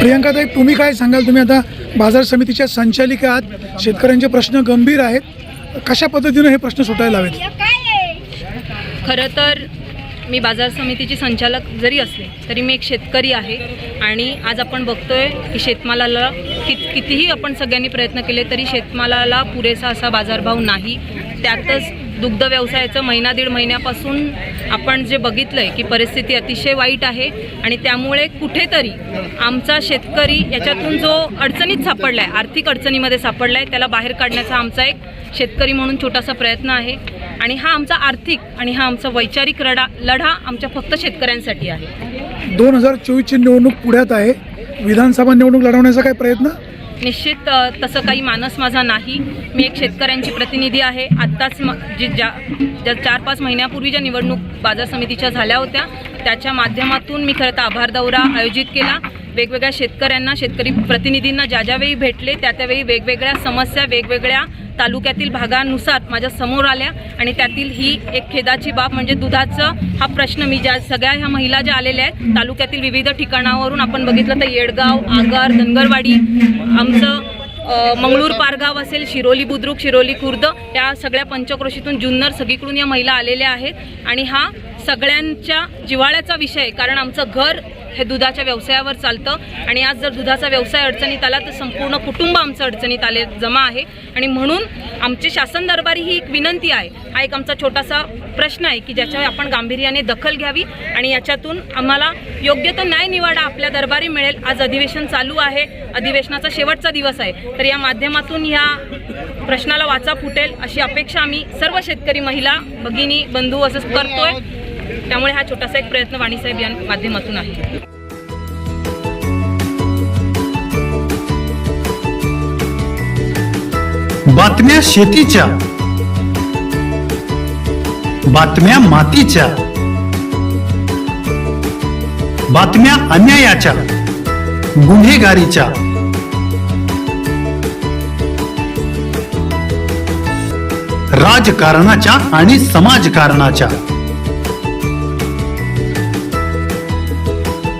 प्रियंकाताई तुम्ही काय सांगाल? तुम्ही आता बाजार समितीच्या संचालिका आहात शेतकऱ्यांचे प्रश्न गंभीर आहेत. कशा पद्धतीने हे प्रश्न सुटायला हवेत? खरं तर मी बाजार समितीची संचालक जरी असले तरी मी एक शेतकरी आहे. आणि आज आपण बघतोय की शेतमालाला कि कितीही आपण सगळ्यांनी प्रयत्न केले तरी शेतमालाला पुरेसा असा बाजारभाव नाही. त्यातच दुग्ध व्यवसायाचं महिना दीड महिन्यापासून आपण जे बघितलं आहे की परिस्थिती अतिशय वाईट आहे आणि त्यामुळे कुठेतरी आमचा शेतकरी याच्यातून जो अडचणीत सापडला आहे आर्थिक अडचणीमध्ये सापडला आहे त्याला बाहेर काढण्याचा आमचा एक शेतकरी म्हणून छोटासा प्रयत्न आहे. आणि हा आमचा आर्थिक आणि हा आमचा वैचारिक रडा लढा आमच्या फक्त शेतकऱ्यांसाठी आहे. दोन हजार चोवीसची निवडणूक पुढ्यात आहे. विधानसभा निवडणूक लढवण्याचा काय प्रयत्न? निश्चित तसं काही मानस माझा नाही. मी एक शेतकऱ्यांची प्रतिनिधी आहे. आत्ताच म जी ज्या ज्या चार पाच महिन्यापूर्वी ज्या निवडणूक बाजार समितीच्या झाल्या होत्या त्याच्या माध्यमातून मी खरं तर आभार दौरा आयोजित केला. वेगवेगळ्या शेतकऱ्यांना शेतकरी प्रतिनिधींना ज्या ज्यावेळी भेटले त्या त्यावेळी वेगवेगळ्या समस्या वेगवेगळ्या तालुक्यातील भागानुसार माझ्यासमोर आल्या आणि त्यातील ही एक खेदाची बाब म्हणजे दुधाचं हा प्रश्न मी ज्या सगळ्या ह्या महिला ज्या आलेल्या आहेत तालुक्यातील विविध ठिकाणावरून आपण बघितलं तर येडगाव आगार धनगरवाडी आमचं मंगळूर पारगाव असेल शिरोली बुद्रुक शिरोली खुर्द या सगळ्या पंचक्रोशीतून जुन्नर सगळीकडून या महिला आलेल्या आहेत. आणि हा सगळ्यांच्या जिव्हाळ्याचा विषय कारण आमचं घर हे दुधाच्या व्यवसायावर चालतं. आणि आज जर दुधाचा व्यवसाय अडचणीत आला तर संपूर्ण कुटुंब आमचं अडचणीत आले जमा आहे. आणि म्हणून आमची शासन दरबारी ही एक विनंती आहे. हा एक आमचा छोटासा प्रश्न आहे की ज्याच्यावर आपण गांभीर्याने दखल घ्यावी आणि याच्यातून आम्हाला योग्य तो न्याय निवाडा आपल्या दरबारी मिळेल. आज अधिवेशन चालू आहे. अधिवेशनाचा शेवटचा दिवस आहे. तर या माध्यमातून ह्या प्रश्नाला वाचा फुटेल अशी अपेक्षा आम्ही सर्व शेतकरी महिला भगिनी बंधू असं करतोय. त्यामुळे हा छोटासा एक प्रयत्न वाणीसाहेब या माध्यमातून आहे. बातम्या शेतीच्या बातम्या मातीच्या बातम्या अन्यायाच्या गुन्हेगारीच्या. राजकारणाच्या आणि समाजकारणाच्या.